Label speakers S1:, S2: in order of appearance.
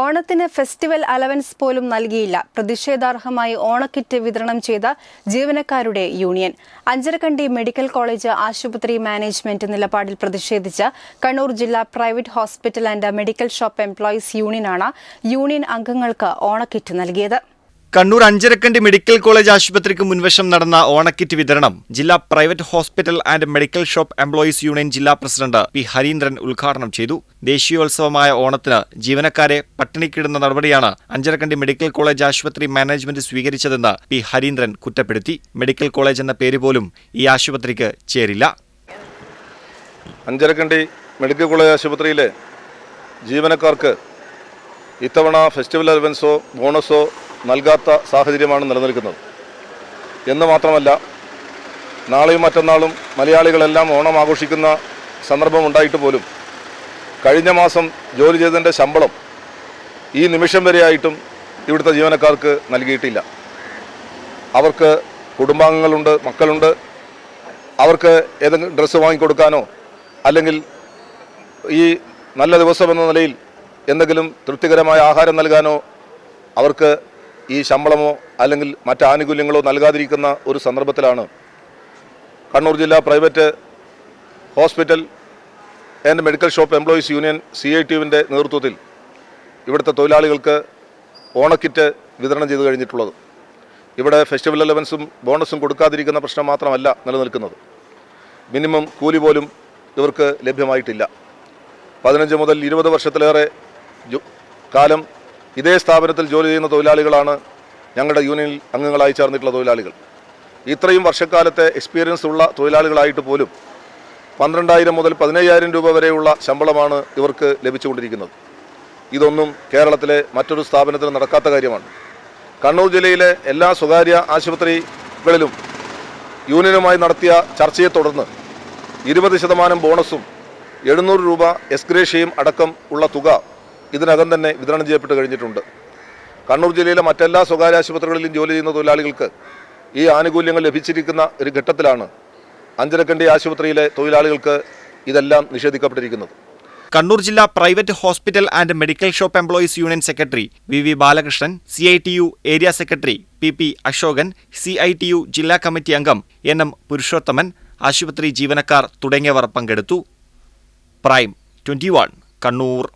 S1: ഓണത്തിന് festival allowance പോലും നൽകിയില്ല. പ്രതിഷേധാർഹമായി ഓണക്കിറ്റ് വിതരണം ചെയ്ത ജീവനക്കാരുടെ യൂണിയൻ. അഞ്ചരക്കണ്ടി മെഡിക്കൽ കോളേജ് ആശുപത്രി മാനേജ്മെന്റ് നിലപാടിൽ പ്രതിഷേധിച്ച കണ്ണൂർ ജില്ലാ private hospital and medical shop employees യൂണിയനാണ് union അംഗങ്ങൾക്ക് ഓണക്കിറ്റ് നൽകിയത്.
S2: കണ്ണൂർ അഞ്ചരക്കണ്ടി മെഡിക്കൽ കോളേജ് ആശുപത്രിക്ക് മുൻവശം നടന്ന ഓണക്കിറ്റ് വിതരണം ജില്ലാ private hospital and medical shop employees union ജില്ലാ പ്രസിഡന്റ് പി ഹരീന്ദ്രൻ ഉദ്ഘാടനം ചെയ്തു. ദേശീയോത്സവമായ ഓണത്തിന് ജീവനക്കാരെ പട്ടിണിക്കിടുന്ന നടപടിയാണ് അഞ്ചരക്കണ്ടി മെഡിക്കൽ കോളേജ് ആശുപത്രി മാനേജ്മെന്റ് സ്വീകരിച്ചതെന്ന് പി ഹരീന്ദ്രൻ കുറ്റപ്പെടുത്തി. മെഡിക്കൽ കോളേജ് എന്ന പേര് പോലും ഈ ആശുപത്രിക്ക് ചേരില്ല.
S3: അഞ്ചരക്കണ്ടി മെഡിക്കൽ കോളേജ് ആശുപത്രിയിലെ ജീവനക്കാർക്ക് ഇത്തവണ ഫെസ്റ്റിവൽ അലവൻസോ ബോണസോ നൽകാത്ത സാഹചര്യമാണ് നിലനിൽക്കുന്നത്. എന്ന് മാത്രമല്ല നാളെയും മറ്റന്നാളും മലയാളികളെല്ലാം ഓണം ആഘോഷിക്കുന്ന സന്ദർഭമുണ്ടായിട്ട് പോലും കഴിഞ്ഞ മാസം ജോലി ചെയ്തതിന്റെ ശമ്പളം ഈ നിമിഷം വരെയായിട്ടും ഇവിടുത്തെ ജീവനക്കാർക്ക് നൽകിയിട്ടില്ല. അവർക്ക് കുടുംബാംഗങ്ങളുണ്ട് മക്കളുണ്ട്. അവർക്ക് ഏതെങ്കിലും ഡ്രസ്സ് വാങ്ങിക്കൊടുക്കാനോ അല്ലെങ്കിൽ ഈ നല്ല ദിവസമെന്ന നിലയിൽ എന്തെങ്കിലും തൃപ്തികരമായ ആഹാരം നൽകാനോ അവർക്ക് ഈ ശമ്പളമോ അല്ലെങ്കിൽ മറ്റ് ആനുകൂല്യങ്ങളോ നൽകാതിരിക്കുന്ന ഒരു സന്ദർഭത്തിലാണ് കണ്ണൂർ ജില്ലാ private hospital and medical shop employees union C I ടിയുവിന്റെ നേതൃത്വത്തിൽ ഇവിടുത്തെ തൊഴിലാളികൾക്ക് ഓണക്കിറ്റ് വിതരണം ചെയ്തു കഴിഞ്ഞിട്ടുള്ളത്. ഇവിടെ ഫെസ്റ്റിവൽ അലവൻസും ബോണസും കൊടുക്കാതിരിക്കുന്ന പ്രശ്നം മാത്രമല്ല നിലനിൽക്കുന്നത്. മിനിമം കൂലി പോലും ഇവർക്ക് ലഭ്യമായിട്ടില്ല. പതിനഞ്ച് മുതൽ ഇരുപത് വർഷത്തിലേറെ കാലം ഇതേ സ്ഥാപനത്തിൽ ജോലി ചെയ്യുന്ന തൊഴിലാളികളാണ് ഞങ്ങളുടെ യൂണിയനിൽ അംഗങ്ങളായി ചേർന്നിട്ടുള്ള തൊഴിലാളികൾ. ഇത്രയും വർഷക്കാലത്തെ എക്സ്പീരിയൻസ് ഉള്ള തൊഴിലാളികളായിട്ട് പോലും പന്ത്രണ്ടായിരം മുതൽ പതിനയ്യായിരം രൂപ വരെയുള്ള ശമ്പളമാണ് ഇവർക്ക് ലഭിച്ചുകൊണ്ടിരിക്കുന്നത്. ഇതൊന്നും കേരളത്തിലെ മറ്റൊരു സ്ഥാപനത്തിന് നടക്കാത്ത കാര്യമാണ്. കണ്ണൂർ ജില്ലയിലെ എല്ലാ സ്വകാര്യ ആശുപത്രികളിലും യൂണിയനുമായി നടത്തിയ ചർച്ചയെ തുടർന്ന് ഇരുപത് ശതമാനം ബോണസും എഴുന്നൂറ് രൂപ എസ്ഗ്രേഷ്യയും അടക്കം ഉള്ള തുക ഇതിനകം തന്നെ വിതരണം ചെയ്യപ്പെട്ട് കഴിഞ്ഞിട്ടുണ്ട്. കണ്ണൂർ ജില്ലയിലെ മറ്റെല്ലാ സ്വകാര്യ ആശുപത്രികളിലും ജോലി ചെയ്യുന്ന തൊഴിലാളികൾക്ക് ഈ ആനുകൂല്യങ്ങൾ ലഭിച്ചിരിക്കുന്ന ഒരു ഘട്ടത്തിലാണ് അഞ്ചരക്കണ്ടി ആശുപത്രിയിലെ തൊഴിലാളികൾക്ക് ഇതെല്ലാം നിഷേധിക്കപ്പെട്ടിരിക്കുന്നത്.
S2: കണ്ണൂർ ജില്ലാ private hospital and medical shop employees union secretary V V Balakrishnan C I T U area secretary P P Ashokan C I T U ജില്ലാ കമ്മിറ്റി അംഗം എൻ എം പുരുഷോത്തമൻ ആശുപത്രി ജീവനക്കാർ തുടങ്ങിയവർ പങ്കെടുത്തു. Prime twenty Kannur.